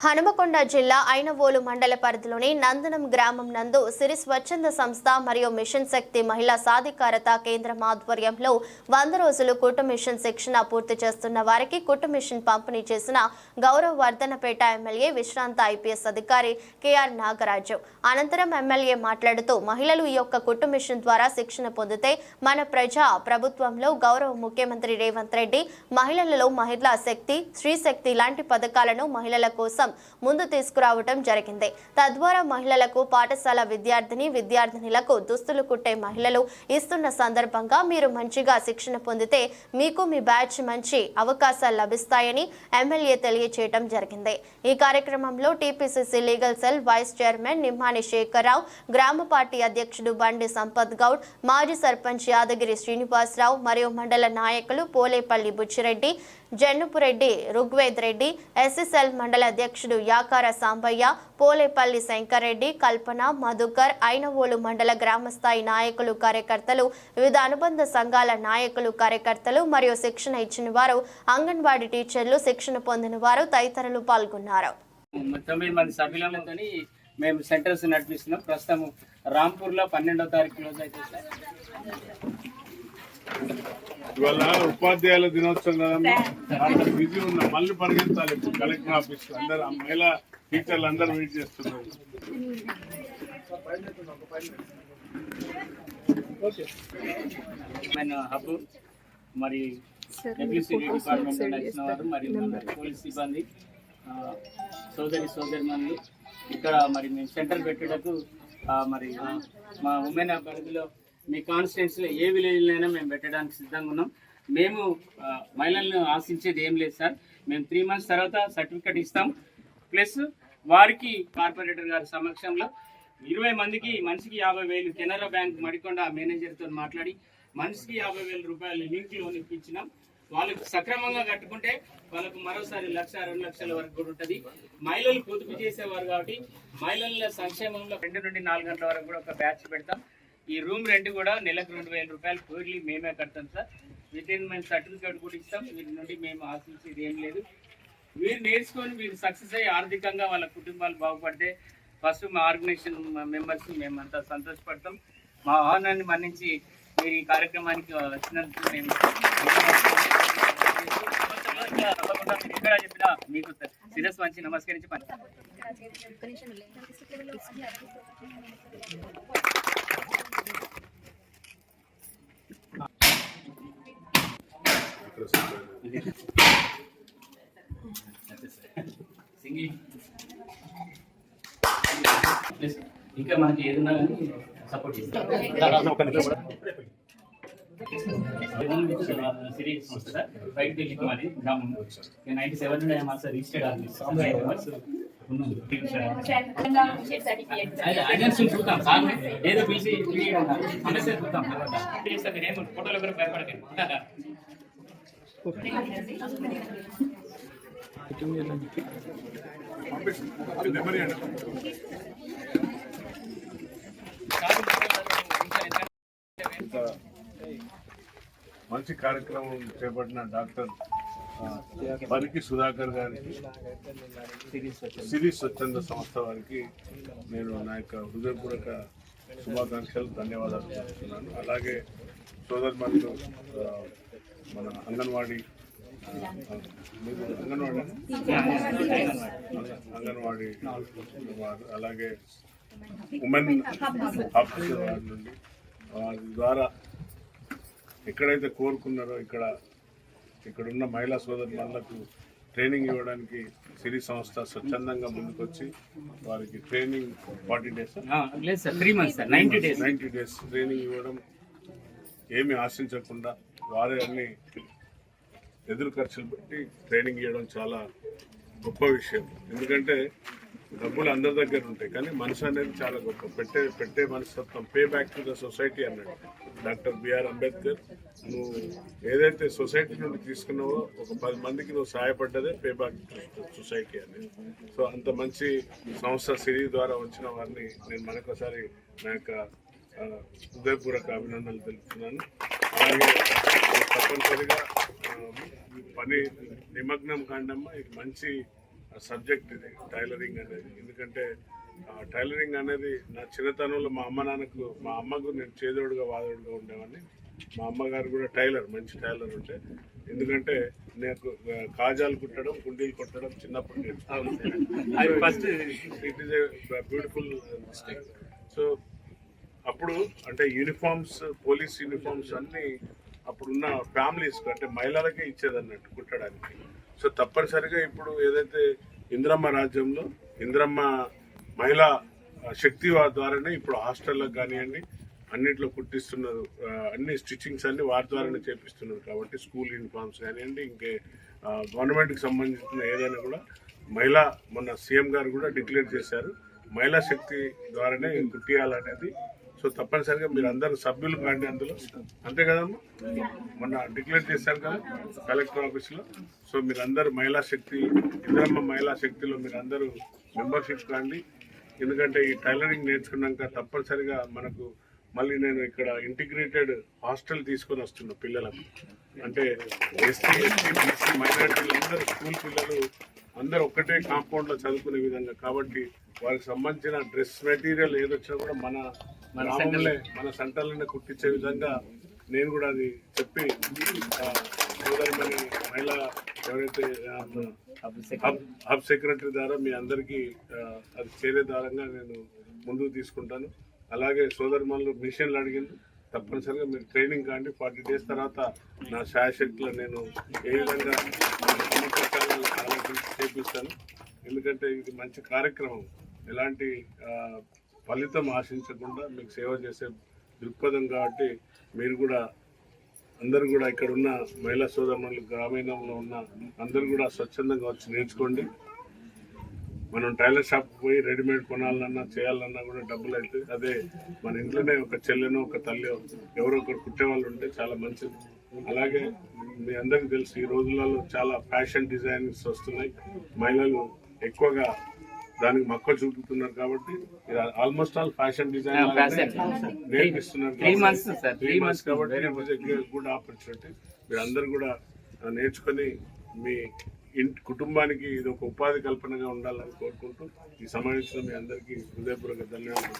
హనుమకొండ జిల్లా ఐనవోలు మండల పరిధిలోని నందనం గ్రామం నందు సిరి స్వచ్ఛంద సంస్థ మరియు మిషన్ శక్తి మహిళా సాధికారత కేంద్రం ఆధ్వర్యంలో వంద రోజులు కుట్టు మిషన్ శిక్షణ పూర్తి చేస్తున్న వారికి కుట్టు మిషన్ పంపిణీ చేసిన గౌరవ వర్ధనపేట ఎమ్మెల్యే విశ్రాంత ఐపీఎస్ అధికారి కెఆర్ నాగరాజు. అనంతరం ఎమ్మెల్యే మాట్లాడుతూ మహిళలు ఈ యొక్క కుట్టు మిషన్ ద్వారా శిక్షణ పొందితే మన ప్రజా ప్రభుత్వంలో గౌరవ ముఖ్యమంత్రి రేవంత్ రెడ్డి మహిళలలో మహిళా శక్తి స్త్రీ శక్తి లాంటి పథకాలను మహిళల కోసం ముందు తీసుకురావటం జరిగింది. తద్వారా మహిళలకు పాఠశాల విద్యార్థిని విద్యార్థినులకు దుస్తులు కుట్టే మహిళలు ఇస్తున్న సందర్భంగా మీరు మంచిగా శిక్షణ పొందితే మీకు మీ బ్యాచ్ మంచి అవకాశాలు లభిస్తాయని ఎమ్మెల్యే తెలియచేయటం జరిగింది. ఈ కార్యక్రమంలో TPCC legal cell vice chairman Nimmani Sekhar Rao గ్రామ పార్టీ అధ్యక్షుడు బండి సంపత్ గౌడ్ మాజీ సర్పంచ్ యాదగిరి శ్రీనివాసరావు మరియు మండల నాయకులు పోలేపల్లి బుచ్చిరెడ్డి జన్నుపురెడ్డి రుగ్వేద్ రెడ్డి ఎస్ఎస్ఎల్ మండల అధ్యక్షుడు యాకార సాంబయ్య పోలేపల్లి శంకర్రెడ్డి కల్పన మధుకర్ ఐనవోలు మండల గ్రామస్థాయి నాయకులు కార్యకర్తలు వివిధ అనుబంధ సంఘాల నాయకులు కార్యకర్తలు మరియు శిక్షణ ఇచ్చిన వారు అంగన్వాడీ టీచర్లు శిక్షణ పొందిన వారు తదితరులు పాల్గొన్నారు. తొమ్మిది మంది సభ్యులతో మేము సెంటర్స్ నడిపిస్తున్నాం. ప్రస్తుతం రాంపూర్లో పన్నెండో తారీఖు రోజు అయితే సార్. ఇవాళ ఉపాధ్యాయుల దినోత్సవం కదమ్మా బిజీ ఉన్నా మళ్ళీ పరిగెత్తాలి ఇప్పుడు కలెక్టర్ ఆఫీస్ అందరు ఆ మహిళా టీచర్లు అందరూ వెయిట్ చేస్తున్నారు. హబ్ మరి డిపార్ట్మెంట్ నడిచిన వారు మరి పోలీస్ సిబ్బంది సోదరి సోదరి ఇక్కడ మరి మేము సెంటర్ పెట్టేటకు మరి మా ఉమెన్ పరిధిలో మీ కాన్స్టిట్యున్సీలో ఏ విలేజ్లైనా మేము పెట్టడానికి సిద్ధంగా ఉన్నాం. మేము మహిళలను ఆశించేది ఏం లేదు సార్. మేము త్రీ మంత్స్ తర్వాత సర్టిఫికెట్ ఇస్తాం. ప్లస్ వారికి కార్పొరేటర్ గారి సమక్షంలో ఇరవై మందికి మనిషికి యాభై వేలు కెనరా బ్యాంక్ మడికొండ మేనేజర్తో మాట్లాడి మనిషికి యాభై వేల రూపాయలు లింక్ లోన్ ఇప్పించినాం. వాళ్ళకి సక్రమంగా కట్టుకుంటే వాళ్ళకు మరోసారి లక్ష రెండు లక్షల వరకు కూడా ఉంటుంది. మహిళలు పొదుపు చేసేవారు కాబట్టి మహిళల సంక్షేమంలో రెండు నుండి నాలుగు గంటల వరకు కూడా ఒక బ్యాచ్ పెడతాం. ఈ రూమ్ రెంట్ కూడా నెలకు రెండు వేల రూపాయలు కోర్లీ మేమే కడతాం సార్. విత్ ఇన్ మేము సర్టిఫికేట్ కూడా ఇస్తాం. వీరి నుండి మేము ఆశించేది ఏం లేదు. మీరు నేర్చుకొని మీరు సక్సెస్ అయ్యి ఆర్థికంగా వాళ్ళ కుటుంబాలు బాగుపడితే ఫస్ట్ మా ఆర్గనైజేషన్ మెంబర్స్ మేమంతా సంతోషపడతాం. మా ఆహ్వానాన్ని మన్నించి మీరు ఈ కార్యక్రమానికి వచ్చినందుకు మేము తప్పకుండా మీరు మీకు శిరస్సు మంచి నమస్కరించి పని ఇంకా మనకి ఏదన్నా కానీ సపోర్ట్ చేస్తాం సిరీస్ వస్తుందా బయట ఢిల్లీకి మాది గ్రామం నైన్టీ సెవెన్ నుండి ఐఎమ్ ఆల్సో రిజిస్టర్డ్ ఆర్టిస్ట్ ఏదో పిలిచి సమస్య చూద్దాం ఫోటోలు కూడా భయపడకండి మంచి కార్యక్రమం చేపట్టిన డాక్టర్ ఆ, బరికి సుధాకర్ గారికి సిరి స్వచ్ఛంద సంస్థ వారికి నేను నా యొక్క హృదయపూర్వక శుభాకాంక్షలు ధన్యవాదాలు చెప్తున్నాను అలాగే సోదరుమణులు ఆ, మన అంగన్వాడీ అంగన్వాడీ అలాగే ఉమెన్ ఆఫీసర్ వారి నుండి వారి ద్వారా ఎక్కడైతే కోరుకున్నారో ఇక్కడ ఇక్కడ ఉన్న మహిళా సోదరులకు ట్రైనింగ్ ఇవ్వడానికి సిరి సంస్థ స్వచ్ఛందంగా ముందుకొచ్చి వారికి training forty days ninety days ninety days training ఇవ్వడం ఏమీ ఆశించకుండా వారే అన్ని ఎదురు ఖర్చులు పెట్టి ట్రైనింగ్ చేయడం చాలా గొప్ప విషయం. ఎందుకంటే డబ్బులు అందరి దగ్గర ఉంటాయి కానీ మనసు అనేది చాలా గొప్ప. పెట్టే పెట్టే మనస్తత్వం pay back to the society అన్నాడు డాక్టర్ బిఆర్ అంబేద్కర్ నువ్వు ఏదైతే సొసైటీ నుండి తీసుకున్నావో ఒక పది మందికి నువ్వు సహాయపడ్డదే పే బ్యాక్ టు సొసైటీ అనేది సో అంత మంచి సంస్థ సిరి ద్వారా వచ్చిన వారిని నేను మరొకసారి నా యొక్క హృదయపూర్వక అభినందనలు తెలుపుతున్నాను. అలాగే తప్పనిసరిగా పని నిమగ్నం కాండమ్మా ఇది మంచి సబ్జెక్ట్ ఇది టైలరింగ్ అనేది. ఎందుకంటే టైలరింగ్ అనేది నా చిన్నతనంలో మా అమ్మ నాన్నకు మా అమ్మకు నేను చేదోడుగా వాదోడుగా ఉండేవాడిని. మా అమ్మగారు కూడా టైలర్ మంచి టైలర్ ఉంటే ఎందుకంటే నాకు కాజాలు కుట్టడం కుండీలు కుట్టడం చిన్నప్పుడు first it is a beautiful so అప్పుడు అంటే యూనిఫామ్స్ పోలీస్ యూనిఫామ్స్ అన్ని అప్పుడున్న ఫ్యామిలీస్ అంటే మహిళలకే ఇచ్చేదన్నట్టు కుట్టడానికి. సో తప్పనిసరిగా ఇప్పుడు ఏదైతే ఇంద్రమ్మ రాజ్యంలో ఇంద్రమ్మ మహిళా శక్తి ద్వారానే ఇప్పుడు హాస్టల్లకు కానివ్వండి అన్నిట్లో కుట్టిస్తున్నారు అన్ని స్టిచ్చింగ్స్ అన్ని వారి ద్వారానే చేపిస్తున్నారు కాబట్టి స్కూల్ యూనిఫామ్స్ కానివ్వండి ఇంకే గవర్నమెంట్కి సంబంధించిన ఏదైనా కూడా మహిళా మొన్న సీఎం గారు కూడా డిక్లేర్ చేశారు మహిళా శక్తి ద్వారానే కుట్టియాలనేది సో తప్పనిసరిగా మీరు అందరు సభ్యులు కాండి అందులో. అంతే కదమ్మా? మొన్న డిక్లేర్ చేశారు కదా కలెక్టర్ ఆఫీస్లో. సో మీరందరూ మహిళా శక్తి ఇద్దరమ్మ మహిళా శక్తిలో మీరందరూ మెంబర్షిప్ కాండి. ఎందుకంటే ఈ టైలరింగ్ నేర్చుకున్నాక తప్పనిసరిగా మనకు మళ్ళీ నేను ఇక్కడ ఇంటిగ్రేటెడ్ హాస్టల్ తీసుకొని వస్తున్నా పిల్లలకు. అంటే ఎస్సీ ఎస్టీ బీసీ మైనార్టీలు అందరూ స్కూల్ పిల్లలు అందరూ ఒక్కటే కాంపౌండ్లో చదువుకునే విధంగా. కాబట్టి వారికి సంబంధించిన డ్రెస్ మెటీరియల్ ఏదొచ్చినా కూడా మన గ్రామంలో మన సెంటర్లోనే కుట్టించే విధంగా నేను కూడా అది చెప్పి సోదరిమణి మహిళ ఎవరైతే హబ్ సెక్రటరీ. ద్వారా మీ అందరికీ అది చేరే ద్వారంగా నేను ముందుకు తీసుకుంటాను. అలాగే సోదరిమణులు మిషన్లు అడిగింది. తప్పనిసరిగా మీరు ట్రైనింగ్ కాండి. ఫార్టీ డేస్ తర్వాత నా శాయశక్తిలో నేను ఏ విధంగా ఆలోచించి చేపిస్తాను. ఎందుకంటే ఇది మంచి కార్యక్రమం. ఎలాంటి ఫలితం ఆశించకుండా మీకు సేవ చేసే దృక్పథం కాబట్టి మీరు కూడా అందరూ కూడా ఇక్కడ ఉన్న మహిళా సోదరులు గ్రామీణంలో ఉన్న అందరూ కూడా స్వచ్ఛందంగా వచ్చి నేర్చుకోండి. మనం టైలర్ షాప్ పోయి రెడీమేడ్ కొనాలన్నా చేయాలన్నా కూడా డబ్బులు అయితే అదే మన ఇంట్లోనే ఒక చెల్లెనో ఒక తల్లి ఎవరో ఒకరు కుట్టే వాళ్ళు ఉంటే చాలా మంచిది. అలాగే మీ అందరికీ తెలుసు ఈ రోజులలో చాలా ఫ్యాషన్ డిజైన్స్ వస్తున్నాయి. మహిళలు ఎక్కువగా దానికి మక్కువ చూపుతున్నారు కాబట్టి ఆల్మోస్ట్ ఆల్ ఫ్యాషన్ డిజైన్. నేర్పిస్తున్నారు. Three months. కాబట్టి గుడ్ ఆపర్చునిటీ మీరు అందరు కూడా నేర్చుకొని మీ ఇంటి కుటుంబానికి ఇది ఒక ఉపాధి కల్పనగా ఉండాలని కోరుకుంటూ ఈ సమావేశంలో మీ అందరికీ హృదయపూర్వక ధన్యవాదాలు